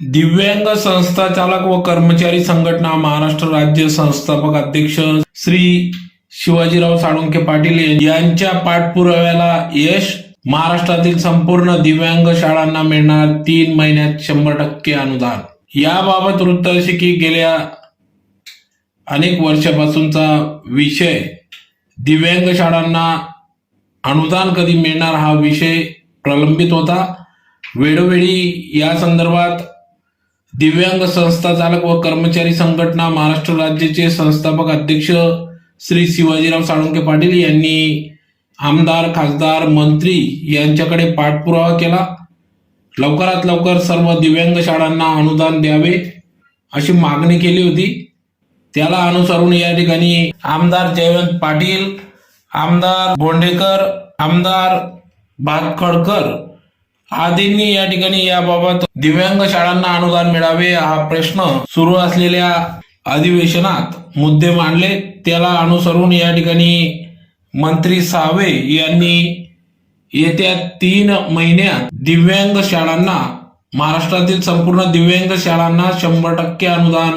दिव्यांग संस्था चालक व कर्मचारी संघटना महाराष्ट्र राज्य संस्थापक अध्यक्ष श्री शिवाजीराव साळुंके पाटील यांच्या पाठपुराव्याला यश. महाराष्ट्रातील संपूर्ण दिव्यांग शाळांना मिळणार तीन महिन्यात शंभर टक्के अनुदान. याबाबत वृत्त असे की गेल्या अनेक वर्षापासूनचा विषय. दिव्यांग शाळांना अनुदान कधी मिळणार हा विषय प्रलंबित होता. वेळोवेळी या संदर्भात दिव्यांग संस्था चालक व कर्मचारी संघटना महाराष्ट्र राज्याचे संस्थापक अध्यक्ष श्री शिवाजीराव साळुंके पाटील यांनी आमदार खासदार मंत्री यांच्याकडे पाठपुरावा केला. लवकरात लवकर सर्व दिव्यांग शाळांना अनुदान द्यावे अशी मागणी केली होती. त्याला अनुसरून या ठिकाणी आमदार जयवंत पाटील आमदार बोंडेकर आमदार भातखडकर आदींनी या ठिकाणी याबाबत दिव्यांग शाळांना अनुदान मिळावे हा प्रश्न सुरू असलेल्या अधिवेशनात मुद्दे मांडले. त्याला अनुसरून या ठिकाणी मंत्री सावे यांनी येत्या तीन महिन्यात दिव्यांग शाळांना महाराष्ट्रातील संपूर्ण दिव्यांग शाळांना शंभर टक्के अनुदान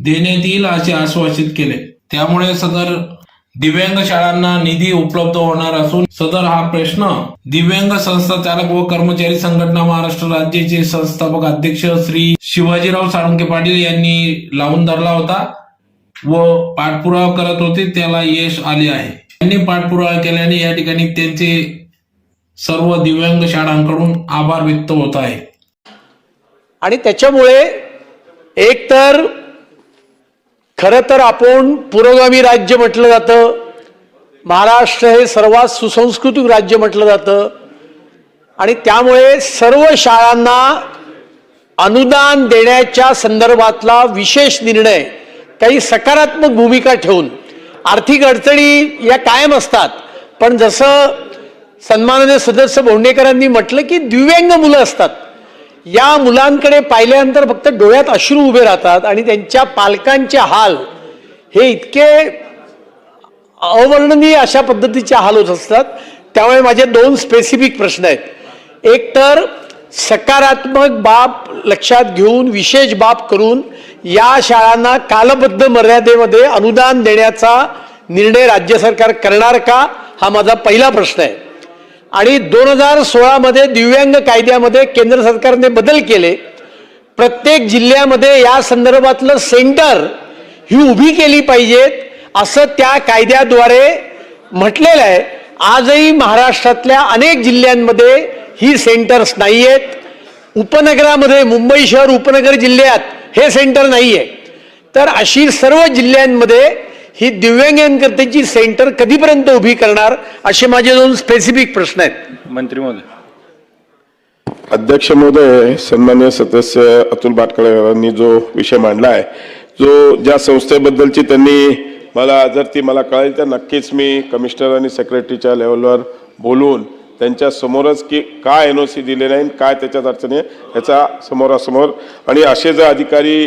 देण्यात येईल असे आश्वासित केले. त्यामुळे सदर दिव्यांग शाळांना निधी उपलब्ध होणार असून सदर हा प्रश्न दिव्यांग संस्था चालक व कर्मचारी संघटना महाराष्ट्र राज्याचे संस्थापक अध्यक्ष श्री शिवाजीराव साळुंके पाटील यांनी लावून धरला होता व पाठपुरावा करत होते त्याला यश आले आहे. त्यांनी पाठपुरावा केल्याने या ठिकाणी त्यांचे सर्व दिव्यांग शाळांकडून आभार व्यक्त होत आहे. आणि त्याच्यामुळे एकतर खरं तर आपण पुरोगामी राज्य म्हटलं जातं. महाराष्ट्र हे सर्वात सुसंस्कृतिक राज्य म्हटलं जातं. आणि त्यामुळे सर्व शाळांना अनुदान देण्याच्या संदर्भातला विशेष निर्णय काही सकारात्मक भूमिका ठेवून आर्थिक अडचणी या कायम असतात. पण जसं सन्माननीय सदस्य भोंडेकरांनी म्हटलं की दिव्यांग मुलं असतात. या मुलांकडे पाहिल्यानंतर फक्त डोळ्यात अश्रू उभे राहतात आणि त्यांच्या पालकांचे हाल हे इतके अवर्णनीय अशा पद्धतीचे हाल होत असतात. त्यामुळे माझे दोन स्पेसिफिक प्रश्न आहेत. एक तर सकारात्मक बाब लक्षात घेऊन विशेष बाब करून या शाळांना कालबद्ध मर्यादेमध्ये अनुदान देण्याचा निर्णय राज्य सरकार करणार का? हा माझा पहिला प्रश्न आहे. आणि दोन हजार सोळामध्ये दिव्यांग कायद्यामध्ये केंद्र सरकारने बदल केले. प्रत्येक जिल्ह्यामध्ये या संदर्भातलं सेंटर ही उभी केली पाहिजेत असं त्या कायद्याद्वारे म्हटलेलं आहे. आजही महाराष्ट्रातल्या अनेक जिल्ह्यांमध्ये ही सेंटर्स नाही आहेत उपनगरामध्ये मुंबई शहर उपनगर जिल्ह्यात हे सेंटर नाही आहे तर अशी सर्व जिल्ह्यांमध्ये ही दिव्यांगांकरतेची सेंटर कधीपर्यंत उभी करणार असे माझे दोन स्पेसिफिक प्रश्न आहेत. मंत्री महोदय. अध्यक्ष महोदय सन्मान्य सदस्य अतुल भाटकळकरांनी जो विषय मांडला आहे जो ज्या संस्थेबद्दलची त्यांनी मला जर ती मला कळेल तर नक्कीच मी कमिशनर आणि सेक्रेटरीच्या लेवलवर बोलून त्यांच्या समोरच की काय एन ओ सी दिले नाही आणि काय त्याच्यात अडचणी आहे ह्याचा समोरासमोर. आणि असे जर अधिकारी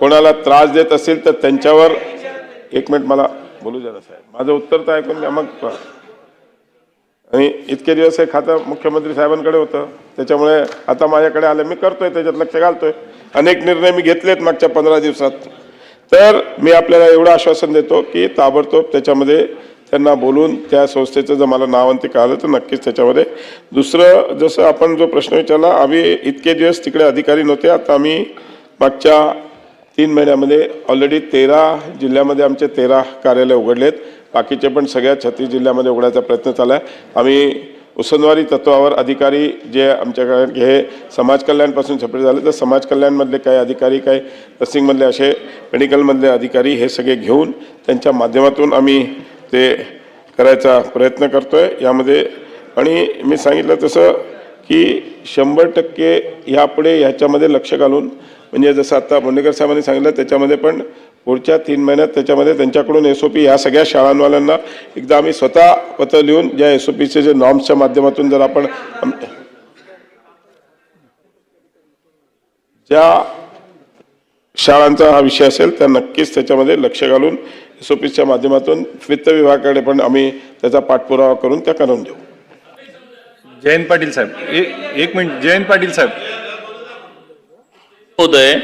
कोणाला त्रास देत असेल तर त्यांच्यावर एक मिनिट मला बोलू द्या ना साहेब. माझं उत्तर तर ऐकून घ्या मग आणि इतके दिवस हे खातं मुख्यमंत्री साहेबांकडे होतं त्याच्यामुळे आता माझ्याकडे आलं. मी करतोय त्याच्यात लक्ष घालतोय. अनेक निर्णय मी घेतलेत मागच्या पंधरा दिवसात. तर मी आपल्याला एवढं आश्वासन देतो की ताबडतोब त्याच्यामध्ये त्यांना बोलून त्या संस्थेचं जर मला नाव आणि ते कळालं तर नक्कीच त्याच्यामध्ये दुसरं जसं आपण जो प्रश्न विचारला आम्ही इतके दिवस तिकडे अधिकारी नव्हते. आता आम्ही मागच्या तीन महिन्यामध्ये ऑलरेडी तेरा जिल्ह्यामध्ये आमचे तेरा कार्यालय उघडलेत. बाकीचे पण सगळ्या छत्तीस जिल्ह्यामध्ये उघडायचा प्रयत्न चालला आहे. आम्ही उसनवारी तत्वावर अधिकारी जे आमच्याकडे हे समाज कल्याणपासून सेपरेट झाले तर समाज कल्याणमधले काही अधिकारी काही नर्सिंगमधले असे मेडिकलमधले अधिकारी हे सगळे घेऊन त्यांच्या माध्यमातून आम्ही ते करायचा प्रयत्न करतो आहे यामध्ये आणि मी सांगितलं तसं की शंभर टक्के यापुढे ह्याच्यामध्ये लक्ष घालून म्हणजे जसं आता बोंडेकर साहेबांनी सांगितलं त्याच्यामध्ये पण पुढच्या तीन महिन्यात त्याच्यामध्ये त्यांच्याकडून एस ओ पी ह्या सगळ्या शाळांवाल्यांना एकदा आम्ही स्वतः पत्र लिहून ज्या एस ओ पीचे जे नॉर्म्सच्या माध्यमातून जर आपण ज्या शाळांचा हा विषय असेल त्या नक्कीच त्याच्यामध्ये लक्ष घालून एस ओ पीच्या माध्यमातून वित्त विभागाकडे पण आम्ही त्याचा पाठपुरावा करून त्या करून देऊ. जयंत पाटील साहेब एक मिनिट जयंत पाटील साहेब. महोदय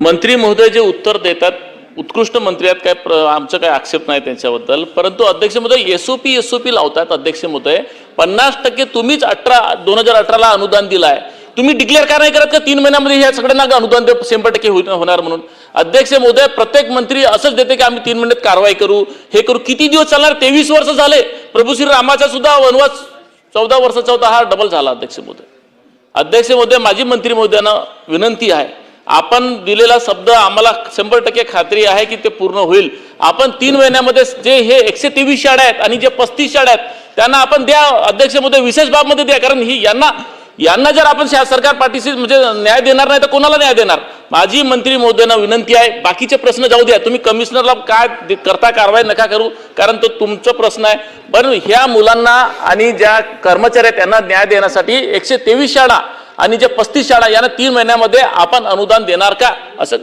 मंत्री महोदय जे उत्तर देतात उत्कृष्ट मंत्री आहेत काय आमचं काय आक्षेप नाही त्यांच्याबद्दल परंतु अध्यक्ष महोदय एसओपी एसओपी लावतात अध्यक्ष महोदय. पन्नास टक्के तुम्हीच अठरा दोन हजार अठराला अनुदान दिलाय. तुम्ही डिक्लेअर का नाही करत का तीन महिन्यामध्ये ह्या सगळ्यांना अनुदान दे शंभर टक्के होणार म्हणून? अध्यक्ष महोदय प्रत्येक मंत्री असंच देते की आम्ही तीन महिन्यात कारवाई करू हे करू. किती दिवस चालणार? तेवीस वर्ष झाले. प्रभू श्री रामाचा सुद्धा वनवास चौदा वर्षाचा होता हा डबल झाला अध्यक्ष महोदय. अध्यक्ष महोदय माजी मंत्री महोदयांना विनंती आहे. आपण दिलेला शब्द आम्हाला शंभर टक्के खात्री आहे की ते पूर्ण होईल. आपण तीन महिन्यामध्ये जे हे एकशे तेवीस शाळा आहेत आणि जे पस्तीस शाळा आहेत त्यांना आपण द्या. अध्यक्ष महोदय विशेष बाबमध्ये द्या कारण ही यांना यांना जर आपण शा- सरकार पाठीशी म्हणजे न्याय देणार नाही तर कोणाला न्याय देणार? माजी मंत्री महोदयांना विनंती आहे बाकीचे प्रश्न जाऊ द्या. तुम्ही कमिशनरला काय करता कारवाई नका करू कारण तो तुमचा प्रश्न आहे. पण ह्या मुलांना आणि ज्या कर्मचारी आहेत त्यांना न्याय देण्यासाठी एकशे तेवीस शाळा आणि जे पस्तीस शाळा यांना तीन महिन्यामध्ये आपण अनुदान देणार का? असं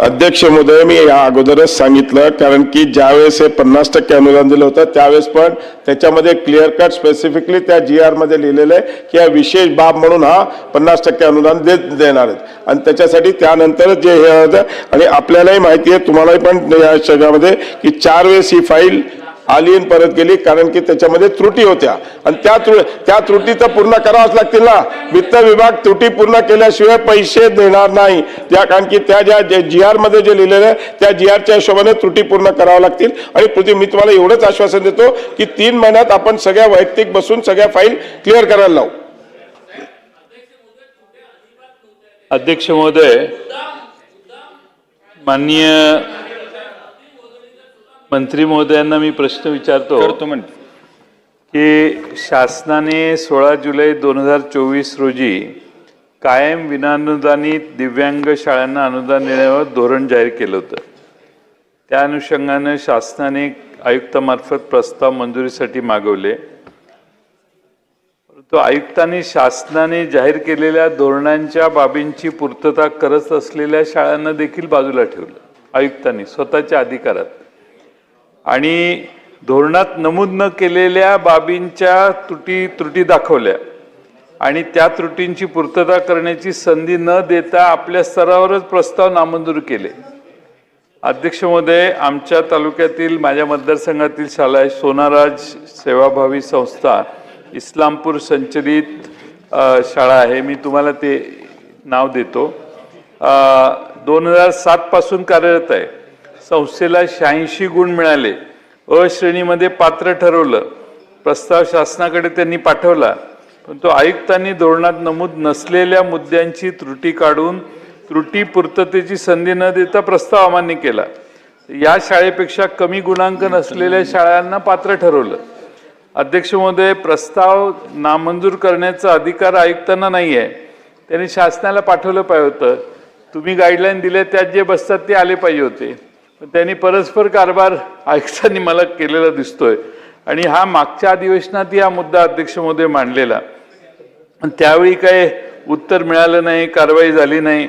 अध्यक्ष महोदय मी या अगोदरच सांगितलं कारण की ज्यावेळेस हे पन्नास टक्के अनुदान दिलं होतं त्यावेळेस पण त्याच्यामध्ये क्लिअर कट स्पेसिफिकली त्या जी आरमध्ये लिहिलेलं आहे की हा विशेष बाब म्हणून हा पन्नास टक्के अनुदान देत देणार आहेत. आणि त्याच्यासाठी त्यानंतर जे हे होतं आणि आपल्यालाही माहिती आहे तुम्हालाही पण या सगळ्यामध्ये की चार वेळेस ही फाईल आलीन परत गेली कारण की त्याच्यामध्ये त्रुटी होत्या. आणि त्या त्रुटी त्या त्रुटी तर पूर्ण कराव्याच लागतील ना. वित्त विभाग त्रुटी पूर्ण केल्याशिवाय पैसे देणार नाही. त्या कारण की त्या ज्या जी आरमध्ये जे लिहिलेलं आहे त्या जी आरच्या हिशोबाने त्रुटी पूर्ण कराव्या लागतील. आणि पृथ्वी मी तुम्हाला एवढंच आश्वासन देतो की तीन महिन्यात आपण सगळ्या वैयक्तिक बसून सगळ्या फाईल क्लिअर करायला लावू. अध्यक्ष महोदय माननीय मंत्री महोदयांना मी प्रश्न विचारतो की शासनाने सोळा जुलै दोन हजार चोवीस रोजी कायम विनानुदानित दिव्यांग शाळांना अनुदान देण्यावर धोरण जाहीर केलं होतं. त्या अनुषंगानं शासनाने आयुक्तामार्फत प्रस्ताव मंजुरीसाठी मागवले. तो आयुक्तांनी शासनाने जाहीर केलेल्या धोरणांच्या बाबींची पूर्तता करत असलेल्या शाळांना देखील बाजूला ठेवलं आयुक्तांनी स्वतःच्या अधिकारात. आणि धोरणात नमूद न केलेल्या बाबींच्या त्रुटी त्रुटी दाखवल्या. आणि त्या त्रुटींची पूर्तता करण्याची संधी न देता आपल्या स्तरावरच प्रस्ताव नामंजूर केले. अध्यक्ष महोदय आमच्या तालुक्यातील माझ्या मतदारसंघातील शाळा आहे सोनाराज सेवाभावी संस्था इस्लामपूर संचलित शाळा आहे. मी तुम्हाला ते नाव देतो. दोन हजार सातपासून कार्यरत आहे. संस्थेला शहाऐंशी गुण मिळाले. अ श्रेणीमध्ये पात्र ठरवलं. प्रस्ताव शासनाकडे त्यांनी पाठवला. पण तो आयुक्तांनी धोरणात नमूद नसलेल्या मुद्द्यांची त्रुटी काढून त्रुटी पूर्ततेची संधी न देता प्रस्ताव अमान्य केला. या शाळेपेक्षा कमी गुणांक नसलेल्या शाळांना पात्र ठरवलं. अध्यक्ष महोदय प्रस्ताव नामंजूर करण्याचा अधिकार आयुक्तांना नाही आहे त्यांनी शासनाला पाठवलं पाहिजे होतं. तुम्ही गाईडलाईन दिल्या त्यात जे बसतात ते आले पाहिजे होते. त्यांनी परस्पर कारभार आयुक्तांनी मला केलेला दिसतोय. आणि हा मागच्या अधिवेशनात हा मुद्दा अध्यक्ष महोदय मांडलेला. त्यावेळी काय उत्तर मिळालं नाही कारवाई झाली नाही.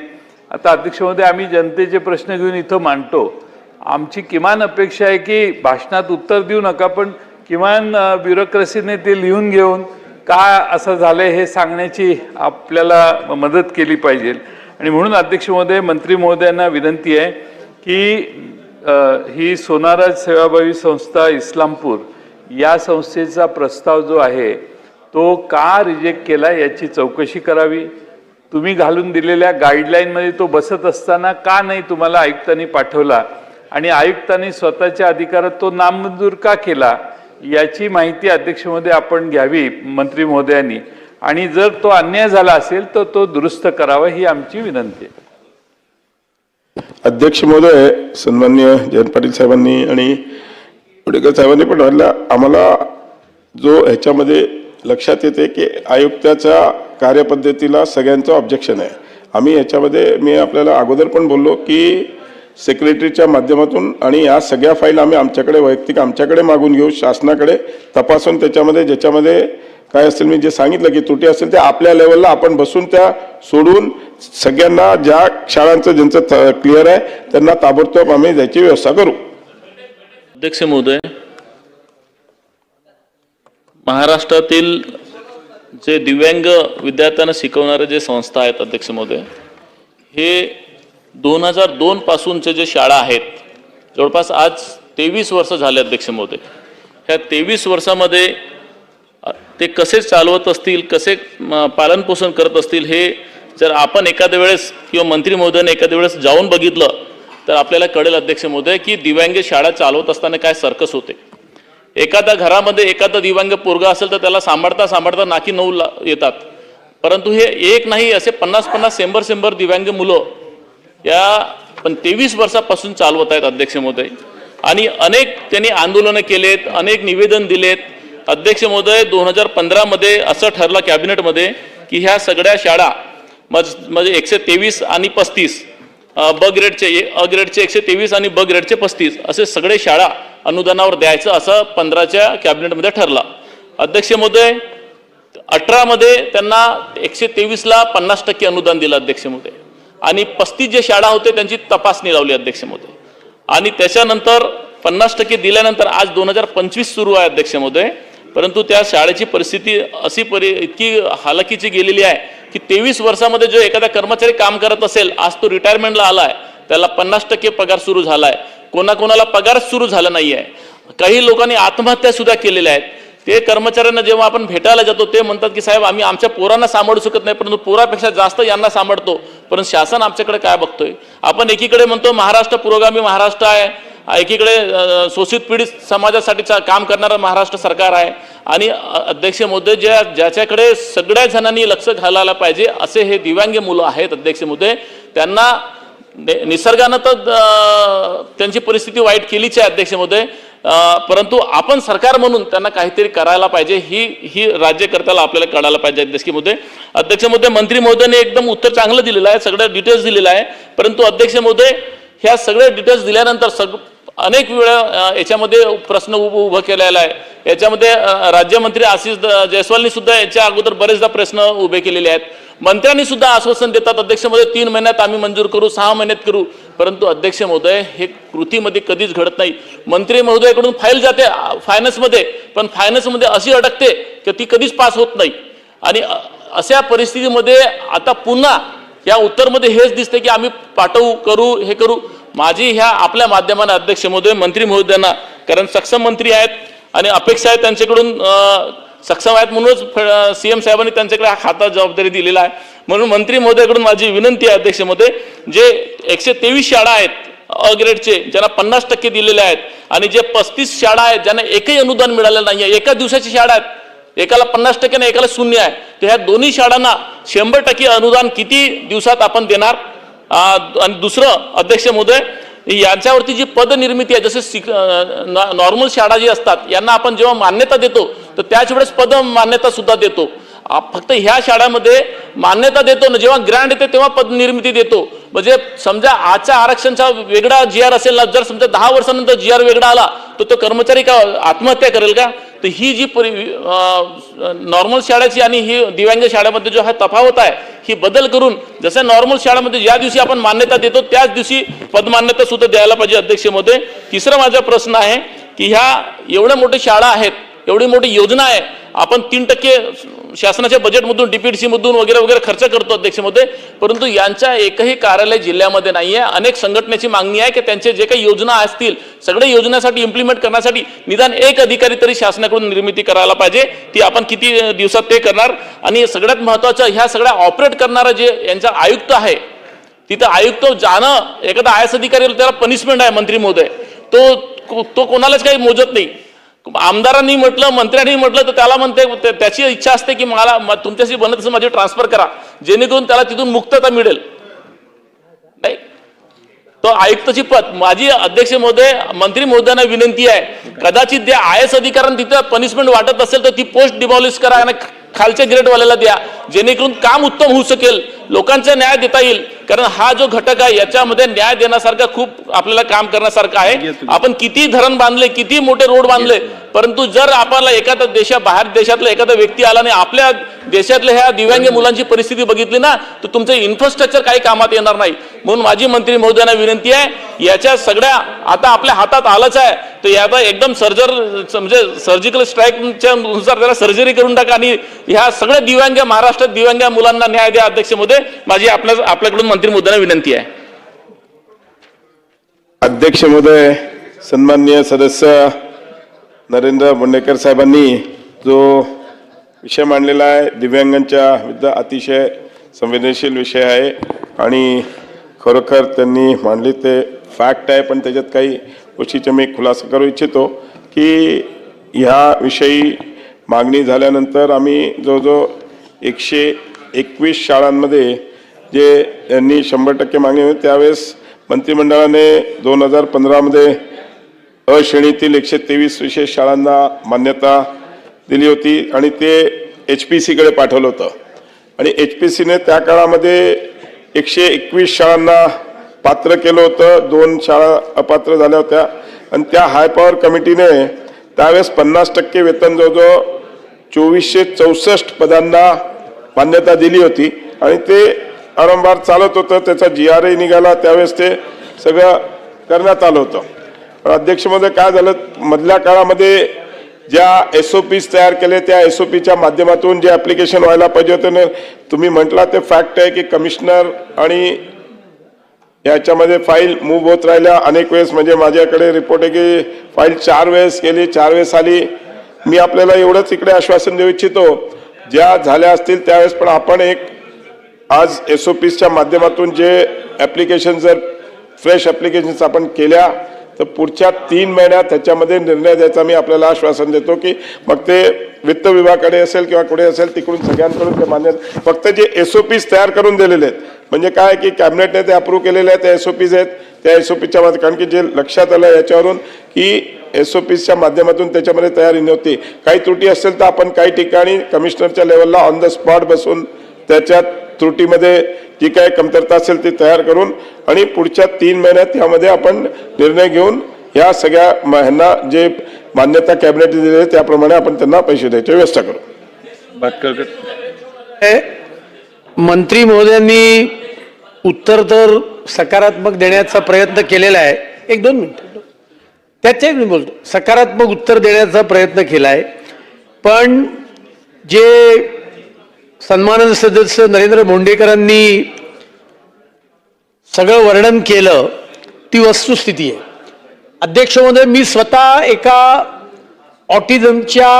आता अध्यक्ष महोदय आम्ही जनतेचे प्रश्न घेऊन इथं मांडतो. आमची किमान अपेक्षा आहे की भाषणात उत्तर देऊ नका पण किमान अ, ब्युरोक्रेसीने ते लिहून घेऊन का असं झालंय हे सांगण्याची आपल्याला मदत केली पाहिजे. आणि म्हणून अध्यक्ष महोदय मंत्री महोदयांना विनंती आहे की ही सोनाराज सेवाभावी संस्था इस्लामपूर या संस्थेचा प्रस्ताव जो आहे तो का रिजेक्ट केला याची चौकशी करावी? तुम्ही घालून दिलेल्या गाईडलाईनमध्ये तो बसत असताना का नाही तुम्हाला आयुक्तांनी पाठवला? आणि आयुक्तांनी स्वतःच्या अधिकारात तो नामंजूर का केला? याची माहिती अध्यक्षमध्ये आपण घ्यावी मंत्री महोदयांनी. आणि जर तो अन्याय झाला असेल तर तो दुरुस्त करावा ही आमची विनंती आहे. अध्यक्ष महोदय सन्मान्य जयंत पाटील साहेबांनी आणि पुडेकर साहेबांनी पण म्हटलं आम्हाला जो ह्याच्यामध्ये लक्षात येते की आयुक्ताच्या कार्यपद्धतीला सगळ्यांचं ऑब्जेक्शन आहे. आम्ही ह्याच्यामध्ये मी आपल्याला अगोदर पण बोललो की सेक्रेटरीच्या माध्यमातून आणि या सगळ्या फाईल आम्ही आमच्याकडे वैयक्तिक आमच्याकडे मागून घेऊ शासनाकडे तपासून त्याच्यामध्ये ज्याच्यामध्ये काय असेल मी जे सांगितलं की त्रुटी असेल ते आपल्या लेवलला आपण बसून त्या सोडून सगळ्यांना ज्या शाळांचं ज्यांचं क्लिअर आहे त्यांना ताबडतोब आम्ही त्याची व्यवस्था करू. अध्यक्ष महोदय महाराष्ट्रातील जे दिव्यांग विद्यार्थ्यांना शिकवणारे जे संस्था आहेत अध्यक्ष महोदय हे दोन हजार दोन पासूनचे जे शाळा आहेत जवळपास आज तेवीस वर्ष झाले अध्यक्ष महोदय. ह्या तेवीस वर्षामध्ये ते कसे चालवत असतील कसे पालनपोषण करत असतील हे जर आपण एखाद्या वेळेस किंवा मंत्री महोदयाने एखाद्या वेळेस जाऊन बघितलं तर आपल्याला कळेल अध्यक्ष महोदय की दिव्यांग शाळा चालवत असताना काय सर्कस होते. एखाद्या घरामध्ये एखादा दिव्यांग पोरगा असेल तर त्याला सांभाळता सांभाळता नाकी नऊ ला- येतात. परंतु हे एक नाही असे पन्नास पन्नास शंभर शंभर दिव्यांग मुलं या पण तेवीस वर्षापासून चालवत आहेत अध्यक्ष महोदय. आणि अनेक त्यांनी आंदोलनं केलेत अनेक निवेदन दिलेत. अध्यक्ष महोदय दोन हजार पंधरामध्ये असं ठरलं कॅबिनेटमध्ये की ह्या सगळ्या शाळा मज म्हणजे एकशे तेवीस आणि पस्तीस ब ग्रेडचे अ ग्रेडचे एकशे तेवीस आणि ब ग्रेडचे पस्तीस असे सगळे शाळा अनुदानावर द्यायचं असं पंधराच्या कॅबिनेटमध्ये ठरलं. अध्यक्ष महोदय अठरामध्ये त्यांना एकशे तेवीसला पन्नास टक्के अनुदान दिलं अध्यक्ष महोदय. आणि पस्तीस जे शाळा होते त्यांची तपासणी लावली अध्यक्ष महोदय. आणि त्याच्यानंतर पन्नास टक्के दिल्यानंतर आज दोन हजार पंचवीस सुरू आहे अध्यक्ष महोदय. परंतु त्या शाळेची परिस्थिती अशी परि इतकी हालाकीची गेलेली आहे की तेवीस वर्षामध्ये जो एखादा कर्मचारी काम करत असेल आज तो रिटायरमेंटला आला आहे त्याला पन्नास टक्के पगार सुरू झाला आहे कोणाकोणाला पगारच सुरू झाला नाही आहे काही लोकांनी आत्महत्या सुद्धा केलेल्या आहेत. ते कर्मचाऱ्यांना जेव्हा आपण भेटायला जातो ते म्हणतात की साहेब आम्ही आमच्या पोरांना सांभाळू शकत नाही परंतु पोरापेक्षा जास्त यांना सांभाळतो. परंतु शासन आमच्याकडे काय बघतोय? आपण एकीकडे म्हणतो महाराष्ट्र पुरोगामी महाराष्ट्र आहे. एकीकडे शोषित पीडित समाजासाठी काम करणारं महाराष्ट्र सरकार आहे. आणि अध्यक्ष मुद्दे ज्या ज्याच्याकडे सगळ्या जणांनी लक्ष घालायला पाहिजे असे हे दिव्यांग मुलं आहेत अध्यक्ष महोदय त्यांना नि- निसर्गानं तर त्यांची परिस्थिती वाईट केलीच आहे अध्यक्ष महोदय परंतु आपण सरकार म्हणून त्यांना काहीतरी करायला पाहिजे ही ही राज्यकर्त्याला आपल्याला कळायला पाहिजे. अध्यक्ष मुद्दे अध्यक्ष महोदय मंत्री महोदयाने एकदम उत्तर चांगलं दिलेलं आहे सगळं डिटेल्स दिलेलं आहे. परंतु अध्यक्ष महोदय ह्या सगळ्या डिटेल्स दिल्यानंतर सग अनेक वेळा याच्यामध्ये प्रश्न उभं उभं केलेला आहे. याच्यामध्ये राज्यमंत्री आशिष जयस्वालनी सुद्धा याच्या अगोदर बरेचदा प्रश्न उभे केलेले आहेत. मंत्र्यांनी सुद्धा आश्वासन देतात अध्यक्ष तीन महिन्यात आम्ही मंजूर करू सहा महिन्यात करू. परंतु अध्यक्ष महोदय हे कृतीमध्ये कधीच घडत नाही. मंत्री महोदयाकडून फाईल जाते फायनान्समध्ये पण फायनान्समध्ये अशी अडकते की ती कधीच पास होत नाही. आणि अशा परिस्थितीमध्ये आता पुन्हा या उत्तरमध्ये हेच दिसते की आम्ही पाठवू करू हे करू. माझी ह्या आपल्या माध्यमाने अध्यक्ष महोदय मंत्री महोदयांना कारण सक्षम मंत्री आहेत आणि अपेक्षा आहे त्यांच्याकडून सक्षम आहेत म्हणूनच सीएम साहेबांनी त्यांच्याकडे हा खाता जबाबदारी दिलेला आहे. म्हणून मंत्री महोदयाकडून माझी विनंती आहे अध्यक्ष महोदय जे एकशे तेवीस शाळा आहेत अ ग्रेडचे ज्यांना पन्नास टक्के दिलेले आहेत आणि जे पस्तीस शाळा आहेत ज्यांना एकही अनुदान मिळालेलं नाही आहे एका दिवसाची शाळा आहेत. एकाला पन्नास टक्के आणि एकाला शून्य आहे. तर ह्या दोन्ही शाळांना शंभर टक्के अनुदान किती दिवसात आपण देणार? आणि दुसरं अध्यक्ष महोदय यांच्यावरती जी पदनिर्मिती आहे जसे शिक नॉर्मल शाळा जी असतात यांना आपण जेव्हा मान्यता देतो तर त्याच वेळेस पद मान्यता सुद्धा देतो. फक्त ह्या शाळामध्ये मान्यता देतो ना जेव्हा ग्रँड येते तेव्हा पदनिर्मिती देतो. म्हणजे समजा आजच्या आरक्षणचा वेगळा जी आर असेल ना जर समजा दहा वर्षानंतर जी आर वेगळा आला तर तो कर्मचारी का आत्महत्या करेल का? तर ही जी परि नॉर्मल शाळेची आणि ही दिव्यांग शाळेमध्ये जो हा तफावत आहे ही बदल करून जसं नॉर्मल शाळेमध्ये ज्या दिवशी आपण मान्यता देतो त्याच दिवशी पदमान्यता सुद्धा द्यायला पाहिजे अध्यक्ष तिसरा माझा प्रश्न आहे की ह्या एवढ्या मोठ्या शाळा आहेत एवढी मोठी योजना आहे. आपण तीन टक्के शासनाच्या बजेटमधून डीपीडीसी मधून वगैरे वगैरे खर्च करतो अध्यक्षमध्ये. परंतु यांच्या एकही कार्यालय जिल्ह्यामध्ये नाही आहे अनेक संघटनेची मागणी आहे की त्यांचे जे काही योजना असतील सगळ्या योजनेसाठी इम्प्लिमेंट करण्यासाठी निदान एक अधिकारी तरी शासनाकडून निर्मिती करायला पाहिजे. ती आपण किती दिवसात ते करणार? आणि सगळ्यात महत्त्वाचं ह्या सगळ्या ऑपरेट करणारा जे यांचा आयुक्त आहे तिथं आयुक्त जाणं एखादा आय एस अधिकारी त्याला पनिशमेंट आहे मंत्री महोदय. तो तो कोणालाच काही मोजत नाही. आमदारांनी म्हटलं मंत्र्यांनी म्हटलं तर त्याला म्हणते त्याची इच्छा असते की मला तुमच्याशी बनत असं माझी ट्रान्सफर करा. जेणेकरून त्याला तिथून मुक्तता मिळेल. नाही. तो आयुक्तची पद माझी अध्यक्ष महोदय मंत्री महोदयांना विनंती आहे. कदाचित जे आय एस अधिकाऱ्यांना तिथं पनिशमेंट वाटत असेल तर ती पोस्ट डिमॉलिश करा आणि खालच्या ग्रेडवाल्याला द्या. जेणेकरून काम उत्तम होऊ शकेल. लोकांचा न्याय देता येईल. कारण हा जो घटक आहे याच्यामध्ये न्याय देण्यासारखा खूप आपल्याला काम करण्यासारखं आहे. आपण किती धरण बांधले किती मोठे रोड बांधले परंतु जर आपल्याला एखाद्या देशा बाहेर देशातला एखादा व्यक्ती आला आणि आपल्या देशातल्या ह्या दिव्यांग मुलांची परिस्थिती बघितली ना तर तुमचं इन्फ्रास्ट्रक्चर काही कामात येणार नाही. म्हणून माझी मंत्री महोदयांना विनंती आहे याच्या सगळ्या आता आपल्या हातात आलंच आहे. तर याचा एकदम सर्जर म्हणजे सर्जिकल स्ट्राईकच्या नुसार त्याला सर्जरी करून टाका आणि ह्या सगळ्या दिव्यांग महाराष्ट्रात दिव्यांग मुलांना न्याय द्या अध्यक्ष महोदय. माझी आपल्या आपल्याकडून मंत्री महोदयांना विनंती आहे. अध्यक्ष महोदय सन्माननीय सदस्य नरेंद्र बोंडेकर साहेबांनी जो विषय मांडलेला आहे दिव्यांगांच्या विरुद्ध अतिशय संवेदनशील विषय आहे. आणि खरोखर त्यांनी मांडली ते फॅक्ट आहे पण त्याच्यात काही गोष्टीचा मी खुलासा करू इच्छितो की ह्याविषयी मागणी झाल्यानंतर आम्ही जवळजवळ एकशे एकवीस शाळांमध्ये जे यांनी शंभर टक्के मागणी होती त्यावेळेस मंत्रिमंडळाने दोन हजार पंधरामध्ये अश्रेणीतील एकशे तेवीस विशेष शाळांना मान्यता दिली होती आणि ते एच पी सीकडे पाठवलं होतं. आणि एच पी सीने त्या काळामध्ये एकशे एकवीस शाळांना पात्र केलं होतं. दोन शाळा अपात्र झाल्या होत्या. आणि त्या हाय पॉवर कमिटीने त्यावेळेस पन्नास टक्के वेतन जवळजवळ चोवीसशे चौसष्ट पदांना मान्यता दिली होती. आणि ते वारंवार चालत होतं. त्याचा जी आर निघाला. त्यावेळेस ते सगळं करण्यात आलं होतं. पण काय झालं? मधल्या काळामध्ये ज्या एस ओ पीज तयार केले त्या एस ओ पीच्या माध्यमातून जे ॲप्लिकेशन व्हायला पाहिजे होते तुम्ही म्हटला ते फॅक्ट आहे की कमिशनर आणि याच्यामध्ये फाईल मूव्ह होत राहिल्या. अनेक वेळेस म्हणजे माझ्याकडे रिपोर्ट आहे की फाईल चार वेळेस केली चार वेळेस आली. मी आपल्याला एवढंच इकडे आश्वासन देऊ इच्छितो. ज्या झाल्या असतील त्यावेळेस पण आपण एक आज एस ओ पीजच्या माध्यमातून जे ॲप्लिकेशन जर फ्रेश ॲप्लिकेशन्स आपण केल्या तर पुढच्या तीन महिन्यात त्याच्यामध्ये निर्णय द्यायचा मी आपल्याला आश्वासन देतो की मग ते वित्त विभागाकडे असेल किंवा कुठे असेल तिकडून सगळ्यांकडून ते मान्य फक्त जे एस ओ पीज तयार करून दिलेले आहेत म्हणजे काय की कॅबिनेटने ते अप्रूव्ह केलेले आहेत त्या एस ओ पीज आहेत त्या एस ओ पीच्या कारण की जे लक्षात आलं याच्यावरून की एस ओ पीच्या माध्यमातून त्याच्यामध्ये तयारी नव्हती. काही त्रुटी असेल तर आपण काही ठिकाणी कमिशनरच्या लेवलला ऑन द स्पॉट बसून त्याच्यात त्रुटीमध्ये जी काय कमतरता असेल ती तयार करून आणि पुढच्या तीन महिन्यात यामध्ये आपण निर्णय घेऊन या सगळ्या म- ह्यांना जे मान्यता कॅबिनेट दिली आहे त्याप्रमाणे आपण त्यांना पैसे द्यायची व्यवस्था करू. हे मंत्री महोदयांनी उत्तर तर सकारात्मक देण्याचा प्रयत्न केलेला आहे. एक दोन मिनिट. त्याचे मी बोलतो. सकारात्मक उत्तर देण्याचा प्रयत्न केला आहे पण जे सन्माननीय सदस्य नरेंद्र मोंडेकरांनी सगळं वर्णन केलं ती वस्तुस्थिती आहे. अध्यक्ष महोदय मी स्वतः एका ऑटिझमच्या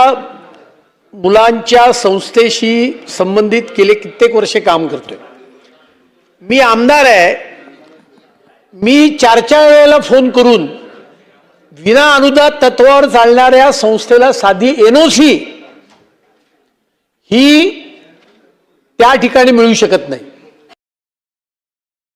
मुलांच्या संस्थेशी संबंधित केले कित्येक वर्षे काम करतोय. मी आमदार आहे. मी चार चार वेळेला फोन करून विना अनुदान तत्वावर चालणाऱ्या संस्थेला साधी एनओसी ही त्या ठिकाणी मिळू शकत नाही.